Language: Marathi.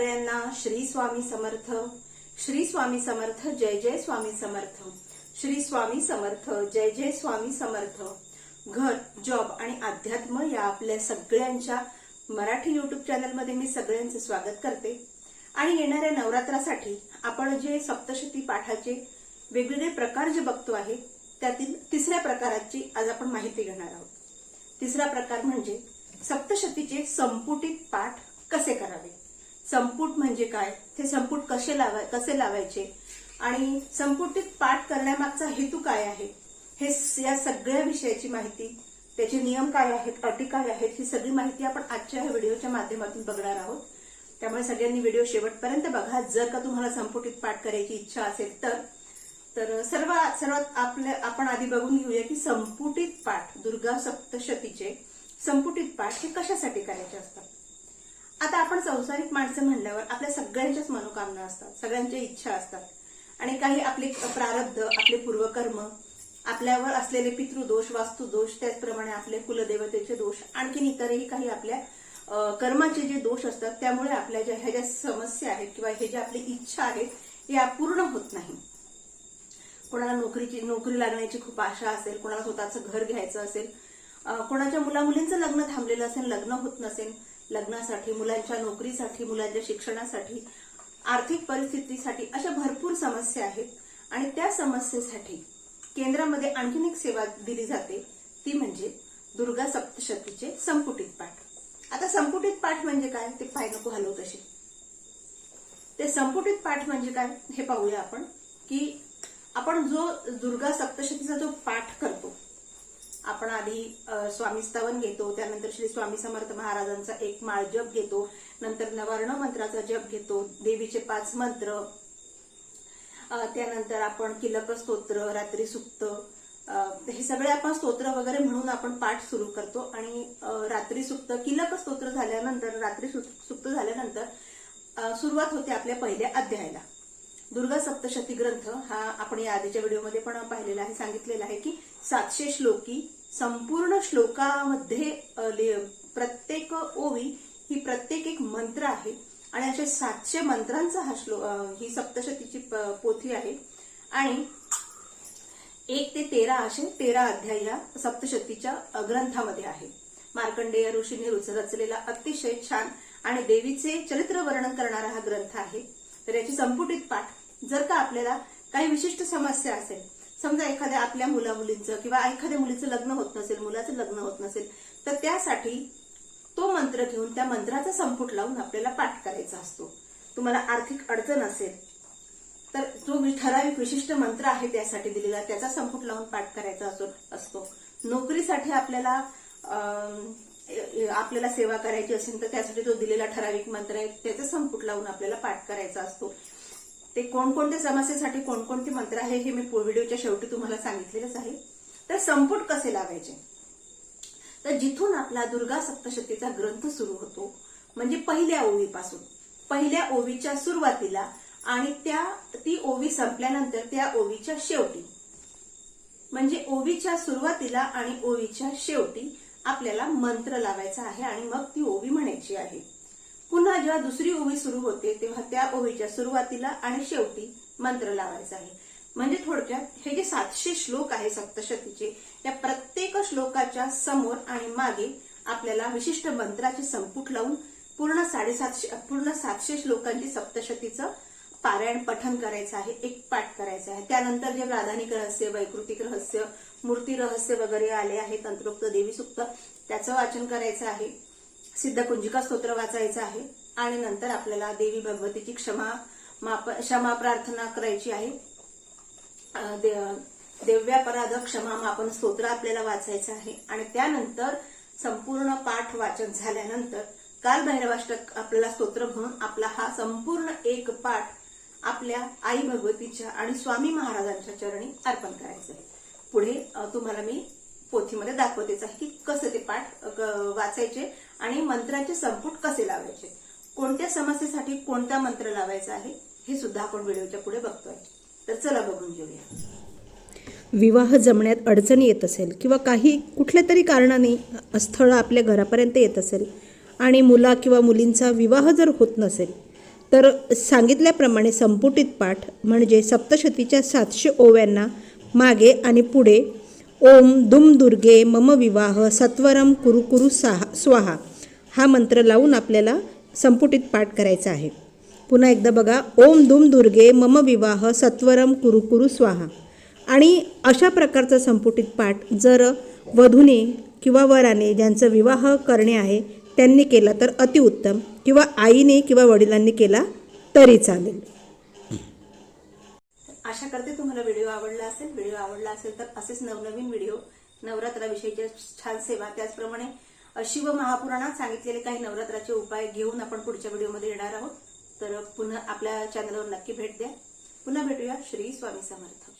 सगळ्यांना श्री स्वामी समर्थ. श्री स्वामी समर्थ जय जय स्वामी समर्थ. श्री स्वामी समर्थ जय जय स्वामी समर्थ. घर जॉब आणि अध्यात्म या आपल्या सगळ्यांच्या मराठी युट्यूब चॅनलमध्ये मी सगळ्यांचं स्वागत करते. आणि येणाऱ्या नवरात्रासाठी आपण जे सप्तशती पाठाचे वेगवेगळे प्रकार जे बघतो आहे त्यातील तिसऱ्या प्रकाराची आज आपण माहिती घेणार आहोत. तिसरा प्रकार म्हणजे सप्तशतीचे संपुटित पाठ कसे करावे? संपुट म्हणजे काय? ते संपुट कसे लावाय कसे लावायचे? आणि संपुटित पाठ करण्यामागचा हेतू काय आहे? हे या सगळ्या विषयाची माहिती त्याचे नियम काय आहेत अटी काय आहेत ही सगळी माहिती आपण आजच्या ह्या व्हिडिओच्या माध्यमातून बघणार आहोत. त्यामुळे सगळ्यांनी व्हिडिओ शेवटपर्यंत बघा. जर का तुम्हाला संपुटित पाठ करायची इच्छा असेल तर तर सर्व सर्वात आपल्या आपण आधी बघून घेऊया की संपुटित पाठ दुर्गा सप्तशतीचे संपुटित पाठ हे कशासाठी करायचे असतात? आता आपण संसारिक माणसं म्हणल्यावर आपल्या सगळ्यांच्याच मनोकामना असतात सगळ्यांच्या इच्छा असतात. आणि काही आपले प्रारब्ध आपले पूर्वकर्म आपल्यावर असलेले पितृदोष वास्तुदोष त्याचप्रमाणे आपले कुलदेवतेचे दोष आणखीन इतरही काही आपल्या कर्माचे जे दोष असतात त्यामुळे आपल्या ज्या ह्या ज्या समस्या आहेत किंवा हे ज्या आपली इच्छा आहेत या पूर्ण होत नाही. कोणाला नोकरीची नोकरी लागण्याची खूप आशा असेल कोणाला स्वतःचं घर घ्यायचं असेल कोणाच्या मुलामुलींचं लग्न थांबलेलं असेल लग्न होत नसेल लग्नासाठी मुलांच्या नोकरीसाठी मुलांच्या शिक्षणासाठी आर्थिक परिस्थितीसाठी अशा भरपूर समस्या आहेत. आणि त्या समस्येसाठी केंद्रामध्ये आणखीन एक सेवा दिली जाते. ती म्हणजे दुर्गा सप्तशतीचे संपुटित पाठ. आता संपुटित पाठ म्हणजे काय? ते पाय नको हलवू तसे. ते संपुटित पाठ म्हणजे काय? हे पाहूया आपण की आपण जो दुर्गा सप्तशतीचा जो पाठ करतो आपण आधी स्वामी स्तवन घेतो त्यानंतर श्री स्वामी समर्थ महाराजांचा एक माळ जप घेतो नंतर नवर्ण मंत्राचा जप घेतो देवीचे पाच मंत्र त्यानंतर आपण किलक स्तोत्र रात्री सुक्त हे सगळे आपण स्तोत्र वगैरे म्हणून आपण पाठ सुरू करतो आणि रात्री सुक्त किलक स्तोत्र झाल्यानंतर रात्री सुप्त झाल्यानंतर सुरुवात होते आपल्या पहिल्या अध्यायाला. दुर्गा सप्तशती ग्रंथ हा आपण या आधीच्या व्हिडिओमध्ये पण पाहिलेला आहे सांगितलेला आहे की सातशे श्लोकी संपूर्ण श्लोकामध्ये प्रत्येक ओवी ही प्रत्येक एक मंत्र आहे. आणि असे सातशे मंत्रांचा हा श्लोक ही सप्तशतीची पोथी आहे. आणि एक ते तेरा असे तेरा अध्याय या सप्तशतीच्या ग्रंथामध्ये आहे. मार्कंडेय ऋषीने रुच- रचलेला अतिशय छान आणि देवीचे चरित्र वर्णन करणारा हा ग्रंथ आहे. तर याची संपुटित पाठ जर का आपल्याला काही विशिष्ट समस्या असेल समजा एखाद्या आपल्या मुला मुलींचं किंवा एखाद्या मुलीचं लग्न होत नसेल मुलाचं लग्न होत नसेल तर त्यासाठी तो मंत्र घेऊन त्या मंत्राचा संपुट लावून आपल्याला पाठ करायचा असतो. तुम्हाला आर्थिक अडचण असेल तर जो ठराविक विशिष्ट मंत्र आहे त्यासाठी दिलेला त्याचा संपुट लावून पाठ करायचा असो असतो. नोकरीसाठी आपल्याला आपल्याला सेवा करायची असेल तर त्यासाठी जो दिलेला ठराविक मंत्र आहे त्याचा संपुट लावून आपल्याला पाठ करायचा असतो. ते कोणकोणत्या समस्येसाठी कोणकोणते मंत्र आहे हे मी व्हिडिओच्या शेवटी तुम्हाला सांगितलेलंच आहे. तर संपुट कसे लावायचे? तर जिथून आपला दुर्गा सप्तशतीचा ग्रंथ सुरू होतो म्हणजे पहिल्या ओवीपासून पहिल्या ओवीच्या सुरुवातीला आणि त्या ती ओवी संपल्यानंतर त्या ओवीच्या शेवटी. म्हणजे ओवीच्या सुरुवातीला आणि ओवीच्या शेवटी आपल्याला मंत्र लावायचा आहे आणि मग ती ओवी म्हणायची आहे. पुन्हा जेव्हा दुसरी ओवी सुरू होते तेव्हा त्या ओवीच्या सुरुवातीला आणि शेवटी मंत्र लावायचा आहे. म्हणजे थोडक्यात हे जे सातशे श्लोक आहे सप्तशतीचे त्या प्रत्येक श्लोकाच्या समोर आणि मागे आपल्याला विशिष्ट मंत्राचे संपुट लावून पूर्ण साडेसातशे पूर्ण सातशे श्लोकांची सप्तशतीचं पारायण पठन करायचं आहे एक पाठ करायचा आहे. त्यानंतर जे प्राधानिक रहस्य वैकृतिक रहस्य मूर्ती रहस्य वगैरे आले आहे तंत्रोक्त देवी सुक्त त्याचं वाचन करायचं आहे. सिद्ध कुंजिका स्तोत्र वाचायचं आहे आणि नंतर आपल्याला देवी भगवतीची क्षमा माप क्षमा प्रार्थना करायची आहे. दे- देव्यापराध क्षमा मापन स्तोत्र आपल्याला वाचायचं आहे. आणि त्यानंतर संपूर्ण पाठ वाचन झाल्यानंतर काल भैरवाष्टक आपल्याला स्तोत्र म्हणून आपला हा संपूर्ण एक पाठ आपल्या आई भगवतीच्या आणि स्वामी महाराजांच्या चरणी अर्पण करायचं आहे. पुढे तुम्हाला मी पोथीमध्ये दाखवतेच आहे की कसं ते पाठ वाचायचे आणि मंत्राचे संपुट कसे लावायचे. कोणत्या समस्येसाठी कोणता मंत्र लावायचा आहे हे सुद्धा आपण व्हिडिओच्या पुढे बघतोय. तर चला बघून घेऊया. विवाह जमण्यात अडचणी येत असेल किंवा काही कुठल्या तरी कारणाने स्थळ आपल्या घरापर्यंत येत असेल आणि मुला किंवा मुलींचा विवाह जर होत नसेल तर सांगितल्याप्रमाणे संपुटित पाठ म्हणजे सप्तशतीच्या सातशे ओव्यांना मागे आणि पुढे ओम दुम दुर्गे मम विवाह सत्वरम कुरु कुरु साहा स्वाहा. हा मंत्र लावून आपल्याला संपुटित पाठ करायचा आहे. पुन्हा एकदा बघा ओम दुम दुर्गे मम विवाह सत्वरम कुरु कुरु स्वाहा. आणि अशा प्रकारचा संपुटित पाठ जर वधूने किंवा वराने ज्यांचं विवाह करणे आहे त्यांनी केला तर अतिउत्तम किंवा आईने किंवा वडिलांनी केला तरी चालेल. आशा करते तुम्हाला व्हिडिओ आवडला असेल. व्हिडिओ आवडला असेल तर असेच नवनवीन व्हिडिओ नवरात्राविषयीच्या छान सेवा त्याचप्रमाणे शिव महापुराणात सांगितलेले काही नवरात्राचे उपाय घेऊन आपण पुढच्या व्हिडिओमध्ये येणार आहोत. तर पुन्हा आपल्या चॅनलवर नक्की भेट द्या. पुन्हा भेटूया. श्री स्वामी समर्थ.